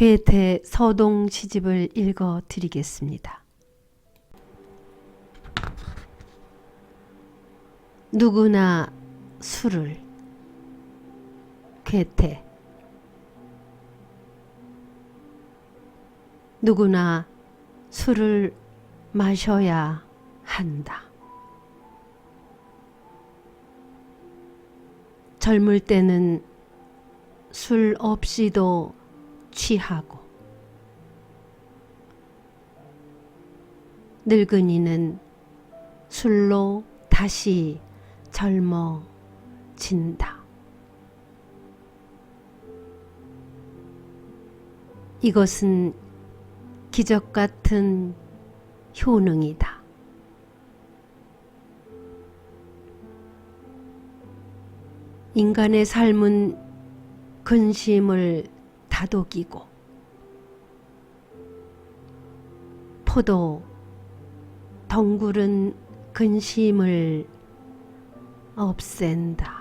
괴테 서동 시집을 읽어 드리겠습니다. 누구나 술을 괴테 누구나 술을 마셔야 한다. 젊을 때는 술 없이도 취하고 늙은이는 술로 다시 젊어진다. 이것은 기적 같은 효능이다. 인간의 삶은 근심을 다독이고 포도 덩굴은 근심을 없앤다.